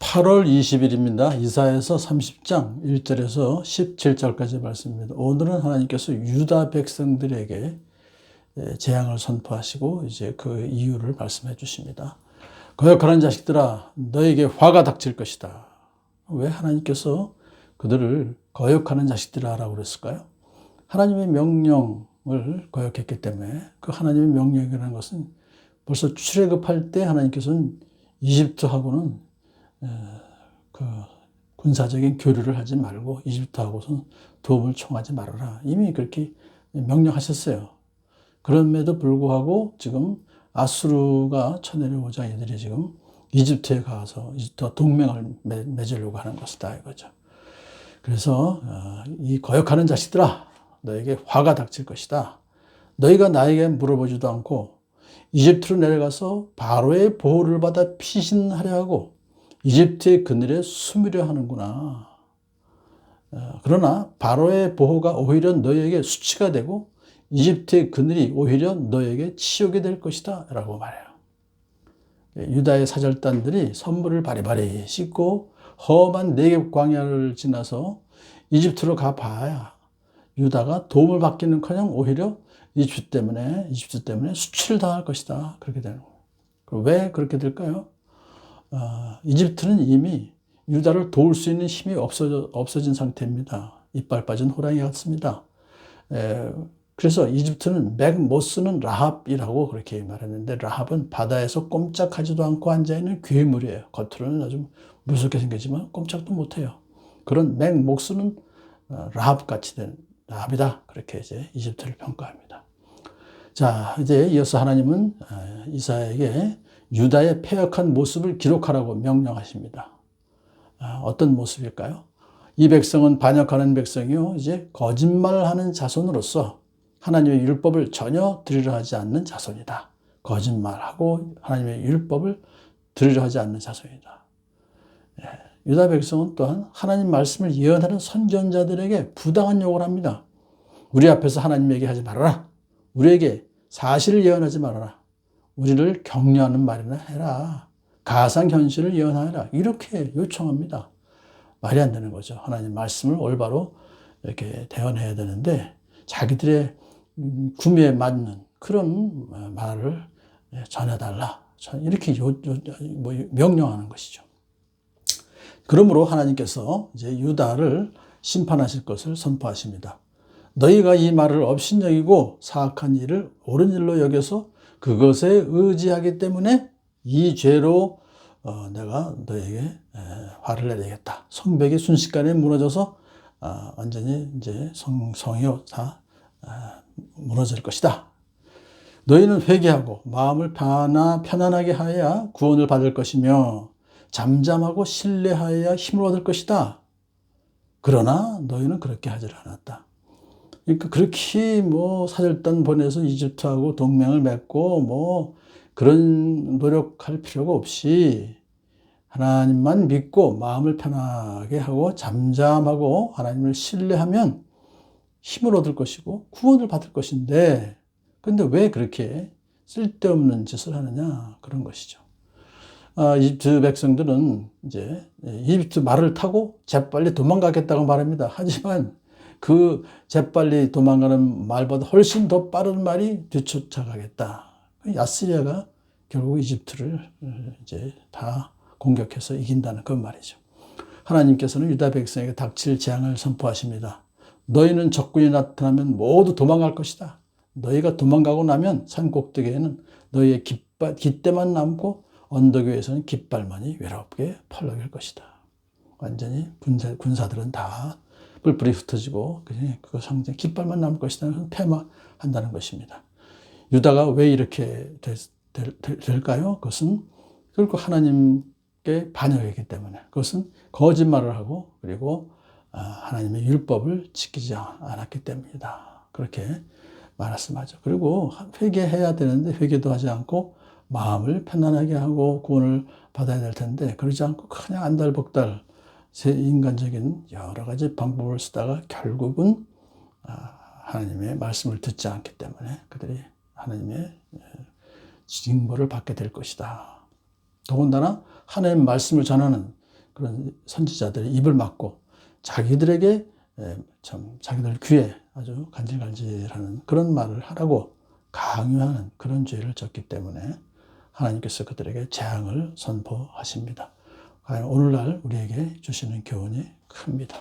8월 20일입니다. 이사에서 30장 1절에서 17절까지 말씀입니다. 오늘은 하나님께서 유다 백성들에게 예, 재앙을 선포하시고 이제 그 이유를 말씀해 주십니다. 거역하는 자식들아 너에게 화가 닥칠 것이다. 왜 하나님께서 그들을 거역하는 자식들아라고 그랬을까요? 하나님의 명령을 거역했기 때문에 그 하나님의 명령이라는 것은 벌써 출애굽할 때 하나님께서는 이집트하고는 그 군사적인 교류를 하지 말고 이집트하고선 도움을 청하지 말아라. 이미 그렇게 명령하셨어요. 그럼에도 불구하고 지금 아수르가 쳐내려오자 이들이 지금 이집트에 가서 이집트와 동맹을 맺으려고 하는 것이다 이거죠. 그래서 어, 이 거역하는 자식들아 너에게 화가 닥칠 것이다. 너희가 나에게 물어보지도 않고 이집트로 내려가서 바로의 보호를 받아 피신하려 하고 이집트의 그늘에 숨으려 하는구나. 어, 그러나 바로의 보호가 오히려 너에게 수치가 되고 이집트의 그늘이 오히려 너에게 치욕이 될 것이다. 라고 말해요. 예, 유다의 사절단들이 선물을 바리바리 싣고 험한 내geb 광야를 지나서 이집트로 가봐야 유다가 도움을 받기는 커녕 오히려 이집트 때문에, 이집트 때문에 수치를 당할 것이다. 그렇게 되는 거예요. 왜 그렇게 될까요? 어, 이집트는 이미 유다를 도울 수 있는 힘이 없어져, 없어진 상태입니다. 이빨 빠진 호랑이 같습니다. 에, 그래서 이집트는 맥 못 쓰는 라합이라고 그렇게 말했는데 라합은 바다에서 꼼짝하지도 않고 앉아있는 괴물이에요. 겉으로는 아주 무섭게 생겼지만 꼼짝도 못해요. 그런 맥 못 쓰는 어, 라합 같이 된 라합이다. 그렇게 이제 이집트를 평가합니다. 자, 이제 이어서 하나님은 어, 이사에게 유다의 폐역한 모습을 기록하라고 명령하십니다. 아, 어떤 모습일까요? 이 백성은 반역하는 백성이요. 이제 거짓말하는 자손으로서 하나님의 율법을 전혀 들으려 하지 않는 자손이다. 거짓말하고 하나님의 율법을 들으려 하지 않는 자손이다. 예, 유다 백성은 또한 하나님 말씀을 예언하는 선견자들에게 부당한 욕을 합니다. 우리 앞에서 하나님 얘기하지 말아라. 우리에게 사실을 예언하지 말아라. 우리를 격려하는 말이나 해라. 가상현실을 예언하라. 이렇게 요청합니다. 말이 안 되는 거죠. 하나님 말씀을 올바로 이렇게 대언해야 되는데 자기들의 구미에 맞는 그런 말을 전해달라. 이렇게 요, 요, 뭐 명령하는 것이죠. 그러므로 하나님께서 이제 유다를 심판하실 것을 선포하십니다. 너희가 이 말을 업신여기고 사악한 일을 옳은 일로 여겨서 그것에 의지하기 때문에 이 죄로 어, 내가 너에게 에, 화를 내리겠다. 성벽이 순식간에 무너져서 어, 완전히 이제 성, 성이 다 어, 무너질 것이다. 너희는 회개하고 마음을 편안, 편안하게 하여야 구원을 받을 것이며 잠잠하고 신뢰하여야 힘을 얻을 것이다. 그러나 너희는 그렇게 하지 않았다. 그러니까 그렇게 뭐 사절단 보내서 이집트하고 동맹을 맺고 뭐 그런 노력할 필요가 없이 하나님만 믿고 마음을 편하게 하고 잠잠하고 하나님을 신뢰하면 힘을 얻을 것이고 구원을 받을 것인데 근데 왜 그렇게 쓸데없는 짓을 하느냐 그런 것이죠. 아, 이집트 백성들은 이제 이집트 말을 타고 재빨리 도망가겠다고 말합니다. 하지만 그 재빨리 도망가는 말보다 훨씬 더 빠른 말이 뒤쫓아가겠다. 야스리아가 결국 이집트를 이제 다 공격해서 이긴다는 그 말이죠. 하나님께서는 유다 백성에게 닥칠 재앙을 선포하십니다. 너희는 적군이 나타나면 모두 도망갈 것이다. 너희가 도망가고 나면 산 꼭대기에는 너희의 깃발, 깃대만 남고 언덕 위에서는 깃발만이 외롭게 펄럭일 것이다. 완전히 군사, 군사들은 다 뿔뿔이 흩어지고 그 상징 깃발만 남을 것이다. 폐마한다는 것입니다. 유다가 왜 이렇게 될, 까요 그것은 결국 하나님께 반역이기 때문에 그것은 거짓말을 하고 그리고 아, 하나님의 율법을 지키지 않았기 때문이다. 그렇게 말씀하죠. 그리고 회개해야 되는데 회개도 하지 않고 마음을 편안하게 하고 구원을 받아야 될 텐데 그러지 않고 그냥 안달복달 새 인간적인 여러 가지 방법을 쓰다가 결국은 아, 하나님의 말씀을 듣지 않기 때문에 그들이 하나님의 예, 징벌을 받게 될 것이다. 더군다나 하나님의 말씀을 전하는 그런 선지자들의 입을 막고 자기들에게 예, 참 자기들 귀에 아주 간질간질하는 그런 말을 하라고 강요하는 그런 죄를 졌기 때문에 하나님께서 그들에게 재앙을 선포하십니다. 오늘날 우리에게 주시는 교훈이 큽니다.